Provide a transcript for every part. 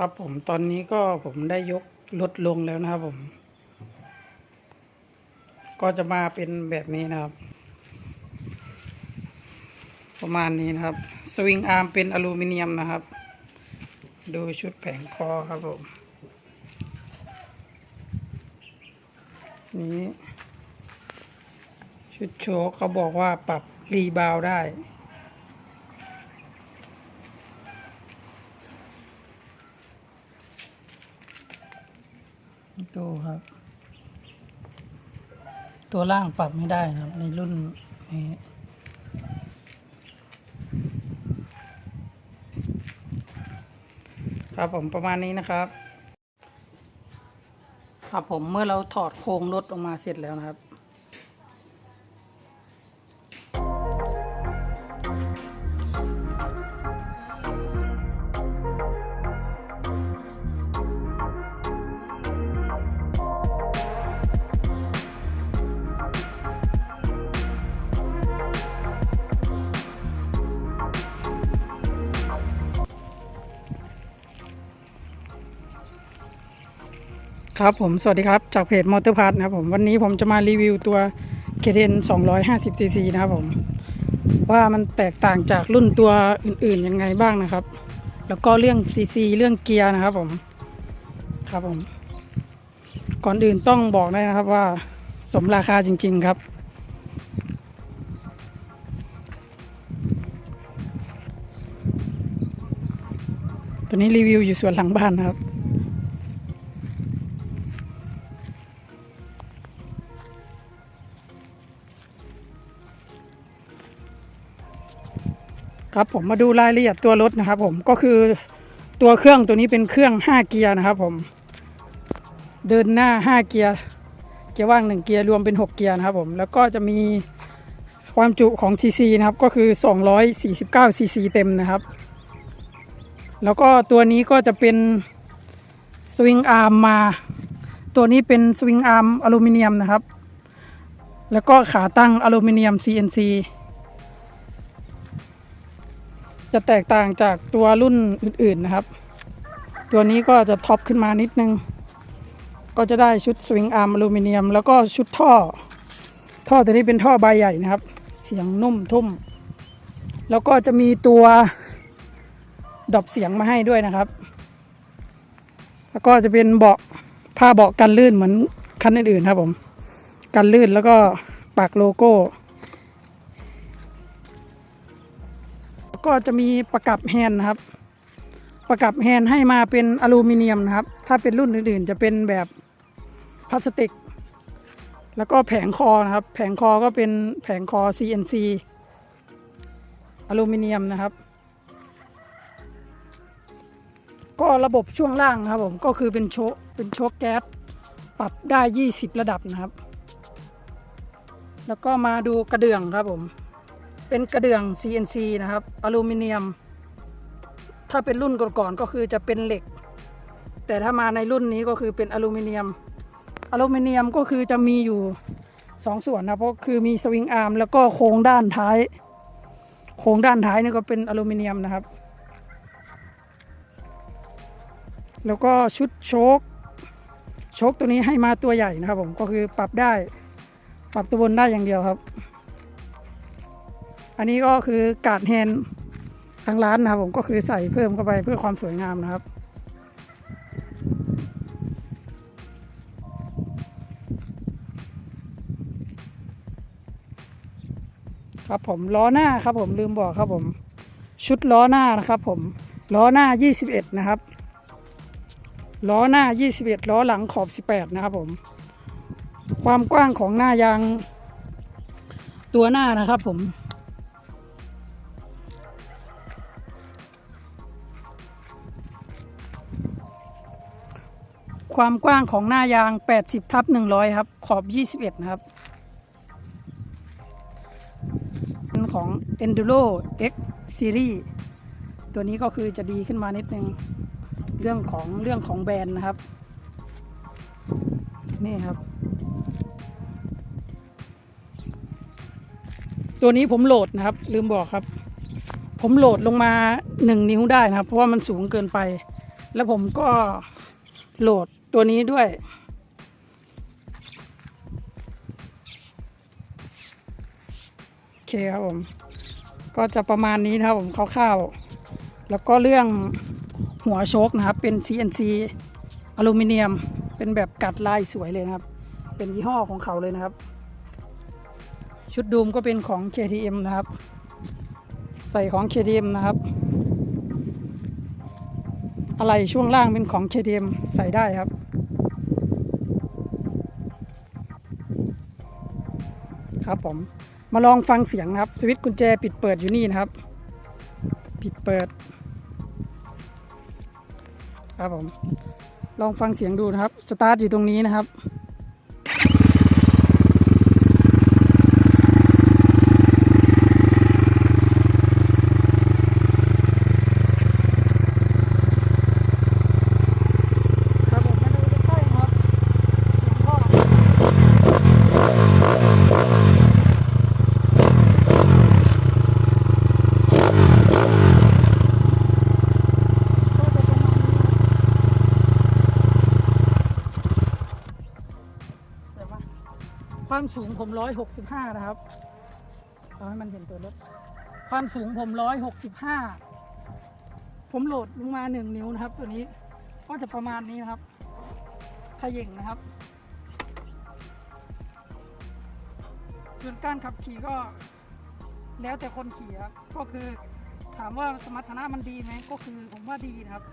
ครับผมตอนนี้ก็ผมได้ยกลดลงแล้วนะครับผม ก็จะมาเป็นแบบนี้นะครับ ประมาณนี้นะครับ สวิงอาร์มเป็นอลูมิเนียมนะครับ ดูชุดแผงคอครับผม นี้ ชุดโชคเขาบอกว่าปรับรีบาวได้ ดู ครับ ตัวล่างปรับไม่ได้นะครับ ในรุ่นนี้ครับผมประมาณนี้นะครับ ครับผมเมื่อเราถอดโครงรถออกมาเสร็จแล้วนะครับ ครับผมสวัสดีครับ จากเพจมอเตอร์พาร์ทนะครับผมวันนี้ผมจะมารีวิวตัว KTN 250 cc นะครับผม ว่ามันแตกต่างจากรุ่นตัวอื่นๆยังไงบ้างนะครับ แล้วก็เรื่อง cc เรื่องเกียร์นะครับผมครับผม ก่อนอื่นต้องบอกได้นะครับว่า สมราคาจริง ๆครับ ตัวนี้รีวิวอยู่ส่วนหลังบ้านนะครับ ครับผมมาดูรายละเอียดตัวรถนะครับผมก็คือตัวเครื่องตัวนี้เป็นเครื่อง 5 เกียร์นะครับผมเดินหน้า 5 เกียร์เกียร์ว่าง 1 เกียร์รวมเป็น 6 เกียร์นะครับผมแล้วก็จะมีความจุของ cc นะครับก็คือ 249 cc เต็มนะครับ แล้วก็ตัวนี้ก็จะเป็นสวิงอาร์มมา ตัวนี้เป็นสวิงอาร์มอลูมิเนียมนะครับ แล้วก็ขาตั้งอลูมิเนียม CNC จะแตกต่างจากตัวรุ่นอื่นๆนะครับ ตัวนี้ก็จะท็อปขึ้นมานิดนึง ก็จะได้ชุดสวิงอาร์มอลูมิเนียม แล้วก็ชุดท่อ ท่อตัวนี้เป็นท่อใบใหญ่นะครับ เสียงนุ่มทุ่ม แล้วก็จะมีตัวดอปเสียงมาให้ด้วยนะครับ แล้วก็จะเป็นเบาะผ้าเบาะกันลื่นเหมือนคันอื่นๆครับผม กันลื่นแล้วก็ปักโลโก้ ก็จะมีประกับแฮนด์นะครับ ประกับแฮนด์ให้มาเป็นอลูมิเนียมนะครับ ถ้าเป็นรุ่นอื่นๆ จะเป็นแบบพลาสติก แล้วก็แผงคอนะครับ แผงคอก็เป็นแผงคอ CNC อลูมิเนียมนะครับ ก็ระบบช่วงล่างครับผมก็คือเป็นโชคเป็นโชคแก๊สปรับได้ 20 ระดับนะครับ แล้วก็มาดูกระเดื่องครับผม เป็นกระเดื่อง CNC นะครับ อลูมิเนียม ถ้าเป็นรุ่นก่อนๆก็คือจะเป็นเหล็ก แต่ถ้ามาในรุ่นนี้ก็คือเป็นอลูมิเนียม อลูมิเนียมก็คือจะมีอยู่สองส่วนนะเพราะคือมีสวิงอาร์มแล้วก็โครงด้านท้าย โครงด้านท้ายนี่ก็เป็นอลูมิเนียมนะครับ แล้วก็ชุดโชคโชคตัวนี้ให้มาตัวใหญ่นะครับผมก็คือปรับได้ ปรับตัวบนได้อย่างเดียวครับ อันนี้ก็คือการ์ดแฮนทางร้านนะครับผมก็คือใส่เพิ่มเข้าไปเพื่อความสวยงามนะครับ ครับผมล้อหน้าครับผมลืมบอกครับผม ชุดล้อหน้านะครับผมล้อหน้า 21 นะครับล้อหน้า 21 ล้อหลังขอบ 18 นะครับผม ความกว้างของหน้ายางตัวหน้านะครับผม ความกว้างของหน้ายาง 80ทับ100 ครับ ขอบ 21 นะครับของ Enduro X Series ตัวนี้ก็คือจะดีขึ้นมานิดนึง เรื่องของเรื่องของแบรนด์นะครับ นี่ครับ ตัวนี้ผมโหลดนะครับ ลืมบอกครับ ผมโหลดลงมาหนึ่งนิ้วได้นะครับ เพราะว่ามันสูงเกินไป แล้วผมก็โหลด ตัวนี้ด้วย โอเคครับผม ก็จะประมาณนี้นะครับผมคร่าวๆ แล้วก็เรื่องหัวโชคนะครับ เป็น CNC อลูมิเนียม เป็นแบบกัดลายสวยเลยนะครับ เป็นยี่ห้อของเขาเลยนะครับ ชุดดูมก็เป็นของ KTM นะครับ ใส่ของ KTM นะครับ อะไรช่วงล่างเป็นของ KTM ใส่ได้ครับ ครับผมมาลองฟังเสียงนะครับ สวิตช์กุญแจปิดเปิดอยู่นี่นะครับ ปิดเปิด ครับผม ลองฟังเสียงดูนะครับ สตาร์ทอยู่ตรงนี้นะครับครับผมมาดูใกล้ๆครับเสียงท่อก็จะประมาณนี้เดี๋ยวมา ความสูงผมร้อยหกสิบห้านะครับเอาให้มันเห็นตัวรถความสูงผมร้อยหกสิบห้าผมโหลดลงมาหนึ่งนิ้วนะครับ ตัวนี้ก็จะประมาณนี้นะครับขย่งนะครับ ส่วนการขับขี่ก็แล้วแต่คนขี่ครับก็คือถามว่าสมรรถนะมันดีไหมก็คือผมว่าดีนะครับ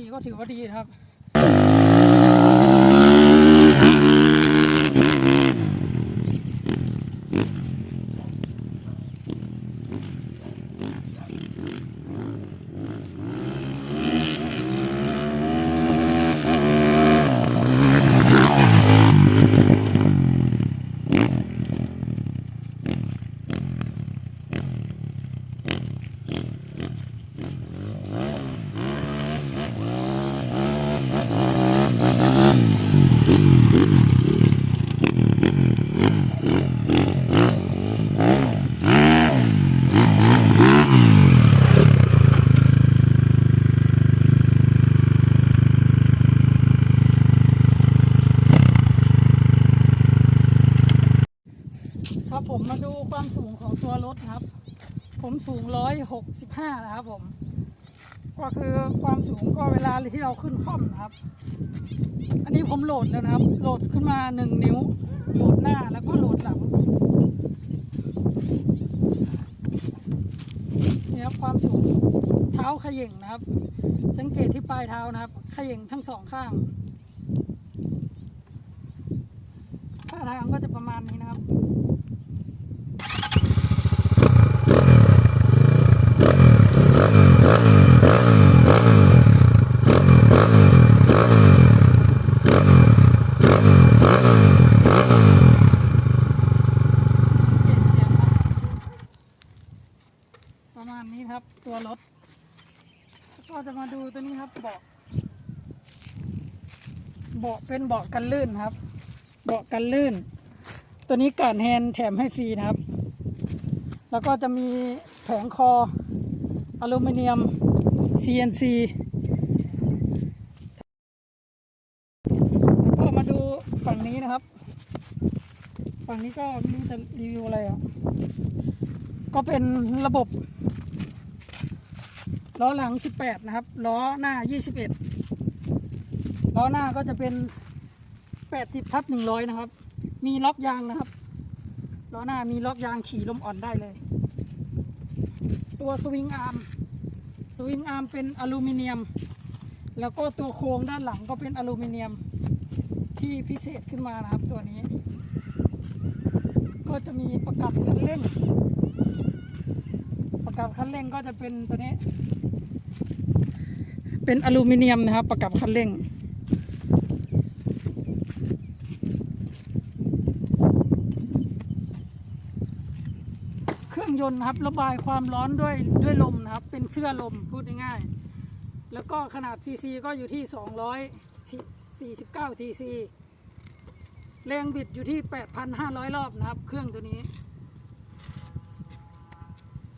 ทีก็ถือว่าดีนะครับผมมาดูความสูงของตัวรถนะครับ ผมสูงร้อยหกสิบห้า นะครับผม ก็คือความสูงก็เวลาที่เราขึ้นค่อมนะครับ อันนี้ผมโหลดแล้วนะครับ โหลดขึ้นมาหนึ่งนิ้ว โหลดหน้าแล้วก็โหลดหลังนี่ครับความสูงเท้าขย่งนะครับ สังเกตที่ปลายเท้านะครับขย่งทั้งสองข้างท่าทางก็จะประมาณนี้นะครับ เสียงครับประมาณนี้ครับ ตัวรถแล้วก็จะมาดูตัวนี้ครับ เบาะเบาะเป็นเบาะกันลื่นครับ เบาะกันลื่น ตัวนี้การแฮนด์แถมให้ฟรีนะครับ แล้วก็จะมีแผงคออลูมิเนียม CNC แล้วก็มาดูฝั่งนี้นะครับ ฝั่งนี้ก็ไม่รู้จะรีวิวอะไรอะ ก็เป็นระบบ ล้อหลัง 18 นะครับ ล้อหน้า 21 ล้อหน้าก็จะเป็น 80ทับ100 นะครับ มีล็อกยางนะครับ ล้อหน้ามีล็อกยางขี่ลมอ่อนได้เลย ตัวสวิงอาร์ม สวิงอาร์มเป็นอลูมิเนียม แล้วก็ตัวโครงด้านหลังก็เป็นอลูมิเนียม ที่พิเศษขึ้นมานะครับตัวนี้ ก็จะมีประกับคันเร่งประกับคันเร่งก็จะเป็นตัวนี้ เป็นอลูมิเนียมนะครับ ประกับคันเร่ง เครื่องยนต์นะครับ ระบายความร้อนด้วยด้วยลมนะครับ เป็นเสื้อลมพูดง่ายๆ แล้วก็ขนาดซีซีก็อยู่ที่ 249ซีซีแรงบิดอยู่ที่ 8,500 รอบนะครับ เครื่องตัวนี้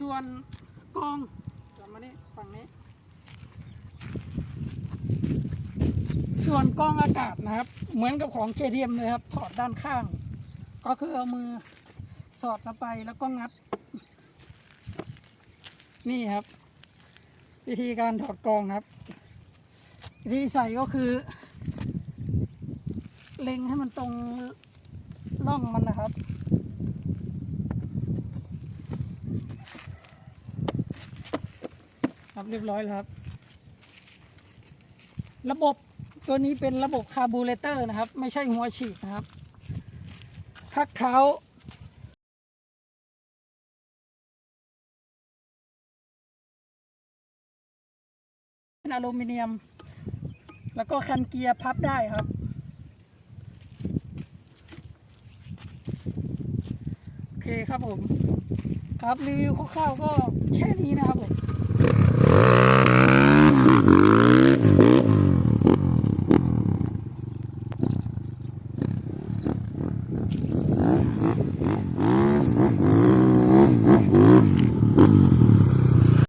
ส่วนกองกลับมานี่ฝั่งนี้ ส่วนกรองอากาศนะครับ เหมือนกับของ KTM เลยครับ ถอดด้านข้าง ก็คือเอามือสอดเข้าไปแล้วก็งัด นี่ครับ วิธีการถอดกรองนะครับวิธีใส่ก็คือ เล็งให้มันตรงร่องมันนะครับครับเรียบร้อยแล้วครับ ระบบ ตัวนี้เป็นระบบคาร์บูเรเตอร์นะครับ ไม่ใช่หัวฉีดนะครับทักเท้าเป็นอลูมิเนียม แล้วก็คันเกียร์พับได้ครับ โอเคครับผม ครับรีวิวคร่าวๆก็แค่นี้นะครับผม